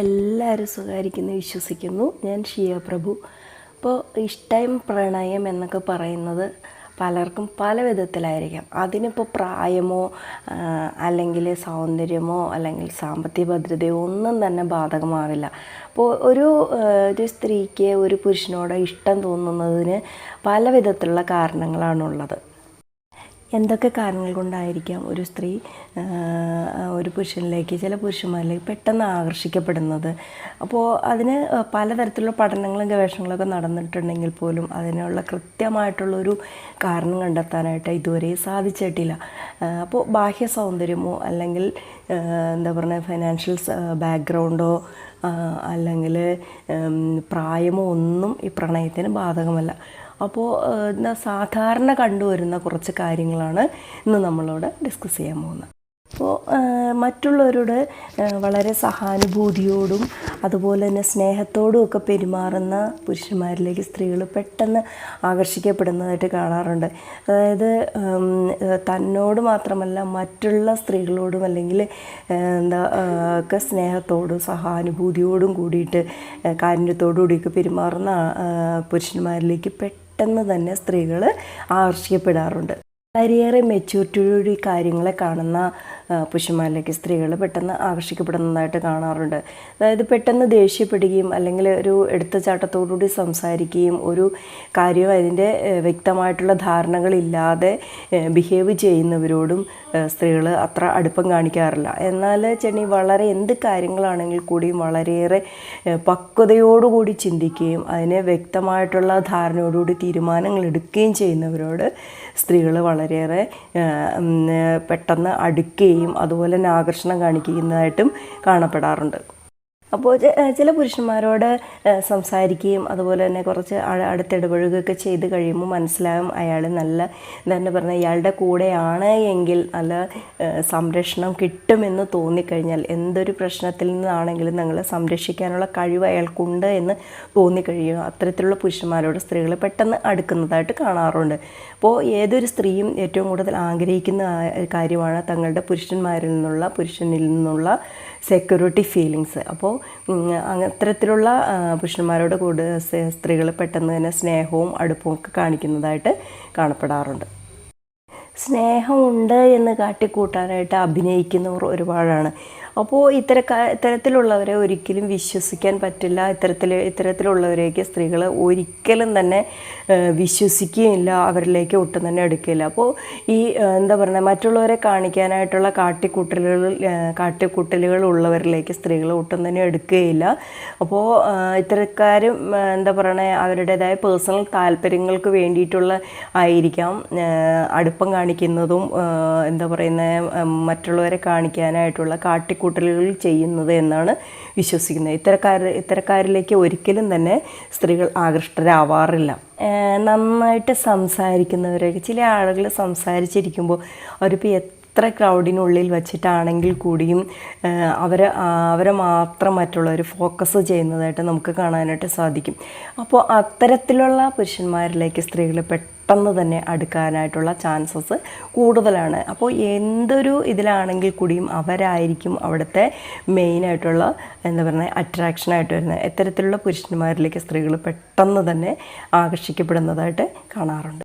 എല്ലാവരും സുഖമായിരിക്കുന്നു വിശ്വസിക്കുന്നു. ഞാൻ ഷിയ പ്രഭു. അപ്പോൾ ഇഷ്ടം പ്രണയം എന്നൊക്കെ പറയുന്നത് പലർക്കും പല വിധത്തിലായിരിക്കാം. അതിനിപ്പോൾ പ്രായമോ അല്ലെങ്കിൽ സൗന്ദര്യമോ അല്ലെങ്കിൽ സാമ്പത്തിക ഭദ്രതയോ ഒന്നും തന്നെ ബാധകമാവില്ല. അപ്പോൾ ഒരു ഒരു സ്ത്രീക്ക് ഒരു പുരുഷനോട് ഇഷ്ടം തോന്നുന്നതിന് പല വിധത്തിലുള്ള കാരണങ്ങളാണുള്ളത്. എന്തൊക്കെ കാരണങ്ങൾ കൊണ്ടായിരിക്കാം ഒരു സ്ത്രീ ഒരു പുരുഷനിലേക്ക് ചില പുരുഷന്മാരിലേക്ക് പെട്ടെന്ന് ആകർഷിക്കപ്പെടുന്നത്? അപ്പോൾ അതിന് പലതരത്തിലുള്ള പഠനങ്ങളും ഗവേഷണങ്ങളൊക്കെ നടന്നിട്ടുണ്ടെങ്കിൽ പോലും അതിനുള്ള കൃത്യമായിട്ടുള്ളൊരു കാരണം കണ്ടെത്താനായിട്ട് ഇതുവരെ സാധിച്ചിട്ടില്ല. അപ്പോൾ ബാഹ്യ സൗന്ദര്യമോ അല്ലെങ്കിൽ എന്താ പറയുക ഫൈനാൻഷ്യൽ ബാക്ക്ഗ്രൗണ്ടോ അല്ലെങ്കിൽ പ്രായമോ ഒന്നും ഈ പ്രണയത്തിന് ബാധകമല്ല. അപ്പോൾ സാധാരണ കണ്ടുവരുന്ന കുറച്ച് കാര്യങ്ങളാണ് ഇന്ന് നമ്മളോട് ഡിസ്കസ് ചെയ്യാൻ പോകുന്നത്. അപ്പോൾ മറ്റുള്ളവരോട് വളരെ സഹാനുഭൂതിയോടും അതുപോലെ തന്നെ സ്നേഹത്തോടും ഒക്കെ പെരുമാറുന്ന പുരുഷന്മാരിലേക്ക് സ്ത്രീകൾ പെട്ടെന്ന് ആകർഷിക്കപ്പെടുന്നതായിട്ട് കാണാറുണ്ട്. അതായത് തന്നോട് മാത്രമല്ല മറ്റുള്ള സ്ത്രീകളോടും അല്ലെങ്കിൽ എന്താ ഒക്കെ സ്നേഹത്തോടും സഹാനുഭൂതിയോടും കൂടിയിട്ട് കാരുണ്യത്തോടുകൂടിയൊക്കെ കാരുണ്യത്തോടു കൂടിയൊക്കെ പെരുമാറുന്ന പുരുഷന്മാരിലേക്ക് പെട്ടെന്ന് തന്നെ സ്ത്രീകൾ ആകർഷിക്കപ്പെടാറുണ്ട്. വളരെയേറെ മെച്യൂരിറ്റിയോടുകൂടി കാര്യങ്ങളെ കാണുന്ന പുരുഷന്മാരിലേക്ക് സ്ത്രീകൾ പെട്ടെന്ന് ആകർഷിക്കപ്പെടുന്നതായിട്ട് കാണാറുണ്ട്. അതായത് പെട്ടെന്ന് ദേഷ്യപ്പെടുകയും അല്ലെങ്കിൽ ഒരു എടുത്തുചാട്ടത്തോടുകൂടി സംസാരിക്കുകയും ഒരു കാര്യം അതിന്റെ വ്യക്തമായിട്ടുള്ള ധാരണകളില്ലാതെ ബിഹേവ് ചെയ്യുന്നവരോടും സ്ത്രീകൾ അത്ര അടുപ്പം കാണിക്കാറില്ല. എന്നാൽ ചെണ്ണി വളരെ എന്ത് കാര്യങ്ങളാണെങ്കിൽ കൂടിയും വളരെയേറെ പക്വതയോടുകൂടി ചിന്തിക്കുകയും അതിനെ വ്യക്തമായിട്ടുള്ള ധാരണയോടുകൂടി തീരുമാനങ്ങൾ എടുക്കുകയും ചെയ്യുന്നവരോട് സ്ത്രീകൾ വളരെയേറെ പെട്ടെന്ന് അടുക്കുകയും അതുപോലെ തന്നെ ആകർഷണം കാണിക്കുന്നതായിട്ടും കാണപ്പെടാറുണ്ട്. അപ്പോൾ ചില പുരുഷന്മാരോട് സംസാരിക്കുകയും അതുപോലെ തന്നെ കുറച്ച് അടുത്തിടപഴകുകയൊക്കെ ചെയ്ത് കഴിയുമ്പോൾ മനസ്സിലാകും അയാൾ നല്ല എന്താ പറഞ്ഞാൽ ഇയാളുടെ കൂടെയാണ് എങ്കിൽ നല്ല സംരക്ഷണം കിട്ടുമെന്ന് തോന്നിക്കഴിഞ്ഞാൽ എന്തൊരു പ്രശ്നത്തിൽ നിന്നാണെങ്കിലും നിങ്ങളെ സംരക്ഷിക്കാനുള്ള കഴിവ് അയാൾക്കുണ്ട് എന്ന് തോന്നിക്കഴിയും അത്തരത്തിലുള്ള പുരുഷന്മാരോട് സ്ത്രീകൾ പെട്ടെന്ന് അടുക്കുന്നതായിട്ട് കാണാറുണ്ട്. അപ്പോൾ ഏതൊരു സ്ത്രീയും ഏറ്റവും കൂടുതൽ ആഗ്രഹിക്കുന്ന കാര്യമാണ് തങ്ങളുടെ പുരുഷന്മാരിൽ നിന്നുള്ള പുരുഷനിൽ നിന്നുള്ള സെക്യൂരിറ്റി ഫീലിങ്സ് അപ്പോൾ അത്തരത്തിലുള്ള പുരുഷന്മാരോട് കൂടുതൽ സ്ത്രീകൾ പെട്ടെന്ന് തന്നെ സ്നേഹവും അടുപ്പവും ഒക്കെ കാണിക്കുന്നതായിട്ട് കാണപ്പെടാറുണ്ട്. സ്നേഹമുണ്ട് എന്ന് കാട്ടിക്കൂട്ടാനായിട്ട് അഭിനയിക്കുന്നവർ ഒരുപാടാണ്. അപ്പോൾ ഇത്തരക്കാ ഇത്തരത്തിലുള്ളവരെ ഒരിക്കലും വിശ്വസിക്കാൻ പറ്റില്ല. ഇത്തരത്തിൽ ഇത്തരത്തിലുള്ളവരെയൊക്കെ സ്ത്രീകൾ ഒരിക്കലും തന്നെ വിശ്വസിക്കുകയില്ല. അവരിലേക്ക് ഒട്ടും തന്നെ എടുക്കുകയില്ല. അപ്പോൾ ഈ എന്താ പറയുക മറ്റുള്ളവരെ കാണിക്കാനായിട്ടുള്ള കാട്ടിക്കൂട്ടലുകൾ കാട്ടിക്കൂട്ടലുകൾ ഉള്ളവരിലേക്ക് സ്ത്രീകൾ ഒട്ടും തന്നെ എടുക്കുകയില്ല. അപ്പോൾ ഇത്തരക്കാരും എന്താ പറയണേ അവരുടേതായ പേഴ്സണൽ താല്പര്യങ്ങൾക്ക് വേണ്ടിയിട്ടുള്ള ആയിരിക്കാം അടുപ്പം കാണിക്കുന്നതും എന്താ പറയുന്നത് മറ്റുള്ളവരെ കാണിക്കാനായിട്ടുള്ള കാട്ടിക്കൂട്ടലുകൾ ചെയ്യുന്നത് എന്നാണ് വിശ്വസിക്കുന്നത്. ഇത്തരക്കാർ ഇത്തരക്കാരിലേക്ക് ഒരിക്കലും തന്നെ സ്ത്രീകൾ ആകൃഷ്ടരാവാറില്ല. നന്നായിട്ട് സംസാരിക്കുന്നവരൊക്കെ ചില ആളുകൾ സംസാരിച്ചിരിക്കുമ്പോൾ അവരിപ്പോൾ എത്ര ക്രൗഡിനുള്ളിൽ വെച്ചിട്ടാണെങ്കിൽ കൂടിയും അവരെ അവരെ മാത്രം മറ്റുള്ളവർ ഫോക്കസ് ചെയ്യുന്നതായിട്ട് നമുക്ക് കാണാനായിട്ട് സാധിക്കും. അപ്പോൾ അത്തരത്തിലുള്ള പുരുഷന്മാരിലേക്ക് സ്ത്രീകൾ പെട്ടെന്ന് തന്നെ അടുക്കാനായിട്ടുള്ള ചാൻസസ് കൂടുതലാണ്. അപ്പോൾ എന്തൊരു ഇതിലാണെങ്കിൽ കൂടിയും അവരായിരിക്കും അവിടുത്തെ മെയിനായിട്ടുള്ള എന്താ പറയുക അട്രാക്ഷനായിട്ട് വരുന്നത്. ഇത്തരത്തിലുള്ള പുരുഷന്മാരിലേക്ക് സ്ത്രീകൾ പെട്ടെന്ന് തന്നെ ആകർഷിക്കപ്പെടുന്നതായിട്ട് കാണാറുണ്ട്.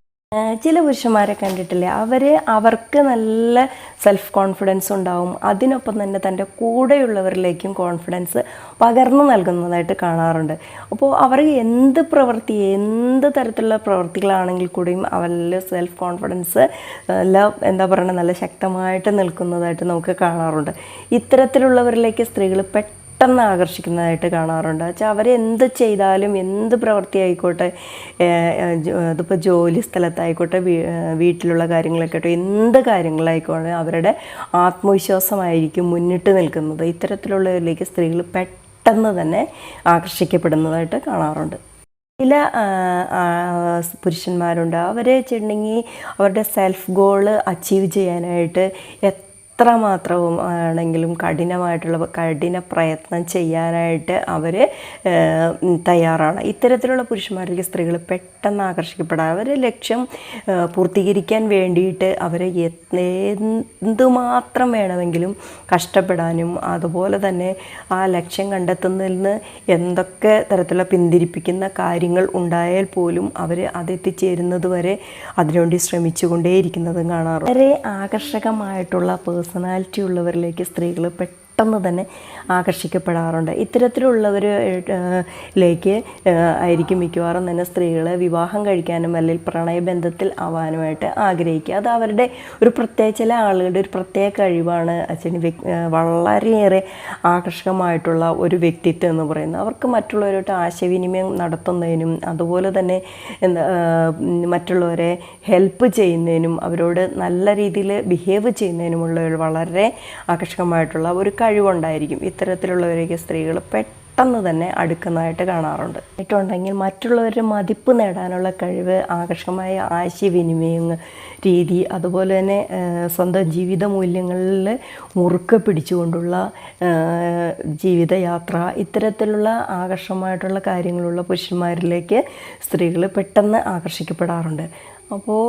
ചില പുരുഷന്മാരെ കണ്ടിട്ടില്ലേ? അവർ അവർക്ക് നല്ല സെൽഫ് കോൺഫിഡൻസ് ഉണ്ടാവും. അതിനൊപ്പം തന്നെ തന്റെ കൂടെയുള്ളവരിലേക്കും കോൺഫിഡൻസ് പകർന്നു നൽകുന്നതായിട്ട് കാണാറുണ്ട്. അപ്പോൾ അവർ എന്ത് പ്രവൃത്തി എന്ത് തരത്തിലുള്ള പ്രവൃത്തികളാണെങ്കിൽ കൂടിയും അവരിൽ സെൽഫ് കോൺഫിഡൻസ് നല്ല എന്താ പറയുക നല്ല ശക്തമായിട്ട് നിൽക്കുന്നതായിട്ട് നമുക്ക് കാണാറുണ്ട്. ഇത്തരത്തിലുള്ളവരിലേക്ക് സ്ത്രീകൾ പെട്ടെന്ന് പെട്ടെന്ന് ആകർഷിക്കുന്നതായിട്ട് കാണാറുണ്ട്. വെച്ചാൽ അവരെന്ത് ചെയ്താലും എന്ത് പ്രവൃത്തി ആയിക്കോട്ടെ അതിപ്പോൾ ജോലി സ്ഥലത്തായിക്കോട്ടെ വീട്ടിലുള്ള കാര്യങ്ങളൊക്കെ എന്ത് കാര്യങ്ങളായിക്കോട്ടെ അവരുടെ ആത്മവിശ്വാസമായിരിക്കും മുന്നിട്ട് നിൽക്കുന്നത്. ഇത്തരത്തിലുള്ളവരിലേക്ക് സ്ത്രീകൾ പെട്ടെന്ന് തന്നെ ആകർഷിക്കപ്പെടുന്നതായിട്ട് കാണാറുണ്ട്. ചില പുരുഷന്മാരുണ്ട്. അവരെ വെച്ചിട്ടുണ്ടെങ്കിൽ അവരുടെ സെൽഫ് ഗോൾ അച്ചീവ് ചെയ്യാനായിട്ട് എത്രമാത്രം ആണെങ്കിലും കഠിനമായിട്ടുള്ള കഠിന പ്രയത്നം ചെയ്യാനായിട്ട് അവർ തയ്യാറാണ്. ഇത്തരത്തിലുള്ള പുരുഷന്മാരിലേക്ക് സ്ത്രീകൾ പെട്ടെന്ന് ആകർഷിക്കപ്പെടാം അവരെ ലക്ഷ്യം പൂർത്തീകരിക്കാൻ വേണ്ടിയിട്ട് അവരെ എന്തുമാത്രം വേണമെങ്കിലും കഷ്ടപ്പെടാനും അതുപോലെ തന്നെ ആ ലക്ഷ്യം കണ്ടെത്തുന്നതിൽ നിന്ന് എന്തൊക്കെ തരത്തിലുള്ള പിന്തിരിപ്പിക്കുന്ന കാര്യങ്ങൾ ഉണ്ടായാൽ പോലും അവർ അതെത്തിച്ചേരുന്നത് വരെ അതിനുവേണ്ടി ശ്രമിച്ചുകൊണ്ടേയിരിക്കുന്നതും കാണാറുണ്ട്. വളരെ ആകർഷകമായിട്ടുള്ള പേഴ്സണാലിറ്റി ഉള്ളവരിലേക്ക് സ്ത്രീകൾ പെട്ടെന്ന് തന്നെ ആകർഷിക്കപ്പെടാറുണ്ട്. ഇത്തരത്തിലുള്ളവരിലേക്ക് ആയിരിക്കും മിക്കവാറും തന്നെ സ്ത്രീകളെ വിവാഹം കഴിക്കാനും അല്ലെങ്കിൽ പ്രണയബന്ധത്തിൽ ആവാനുമായിട്ട് ആഗ്രഹിക്കുക. അത് അവരുടെ ഒരു പ്രത്യേക ചില ആളുകളുടെ ഒരു പ്രത്യേക കഴിവാണ്. അച്ഛന് വളരെയേറെ ആകർഷകമായിട്ടുള്ള ഒരു വ്യക്തിത്വം എന്ന് പറയുന്നത്. അവർക്ക് മറ്റുള്ളവരോട്ട് ആശയവിനിമയം നടത്തുന്നതിനും അതുപോലെ തന്നെ എന്താ മറ്റുള്ളവരെ ഹെൽപ്പ് ചെയ്യുന്നതിനും അവരോട് നല്ല രീതിയിൽ ബിഹേവ് ചെയ്യുന്നതിനുമുള്ള വളരെ ആകർഷകമായിട്ടുള്ള ഒരു കഴിവുണ്ടായിരിക്കും. ഇത്തരത്തിലുള്ളവരൊക്കെ സ്ത്രീകൾ പെട്ടെന്ന് തന്നെ അടുക്കുന്നതായിട്ട് കാണാറുണ്ട്. ആയിട്ടുണ്ടെങ്കിൽ മറ്റുള്ളവരുടെ മതിപ്പ് നേടാനുള്ള കഴിവ് ആകർഷകമായ ആശയവിനിമയം രീതി അതുപോലെ തന്നെ സ്വന്തം ജീവിത മൂല്യങ്ങളിൽ മുറുക്ക പിടിച്ചുകൊണ്ടുള്ള ജീവിതയാത്ര ഇത്തരത്തിലുള്ള ആകർഷകമായിട്ടുള്ള കാര്യങ്ങളുള്ള പുരുഷന്മാരിലേക്ക് സ്ത്രീകൾ പെട്ടെന്ന് ആകർഷിക്കപ്പെടാറുണ്ട്. അപ്പോൾ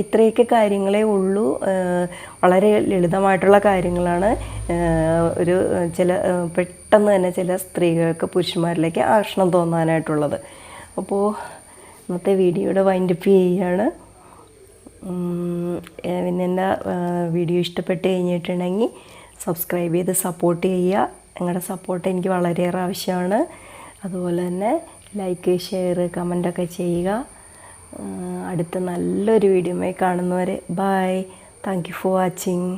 ഇത്രയൊക്കെ കാര്യങ്ങളേ ഉള്ളൂ. വളരെ ലളിതമായിട്ടുള്ള കാര്യങ്ങളാണ്. ഒരു ചില പെട്ടെന്ന് തന്നെ ചില സ്ത്രീകൾക്ക് പുരുഷന്മാരിലേക്ക് ആകർഷണം തോന്നാനായിട്ടുള്ളത്. അപ്പോൾ ഇന്നത്തെ വീഡിയോയുടെ വൈൻഡപ്പ് ചെയ്യുകയാണ് പിന്നെ എന്റെ വീഡിയോ ഇഷ്ടപ്പെട്ട് കഴിഞ്ഞിട്ടുണ്ടെങ്കിൽ സബ്സ്ക്രൈബ് ചെയ്ത് സപ്പോർട്ട് ചെയ്യുക. നിങ്ങളുടെ സപ്പോർട്ട് എനിക്ക് വളരെയേറെ ആവശ്യമാണ്. അതുപോലെ തന്നെ ലൈക്ക് ഷെയർ കമന്റൊക്കെ ചെയ്യുക. അടുത്ത നല്ലൊരു വീഡിയോമായി കാണുന്നവരെ bye thank you for watching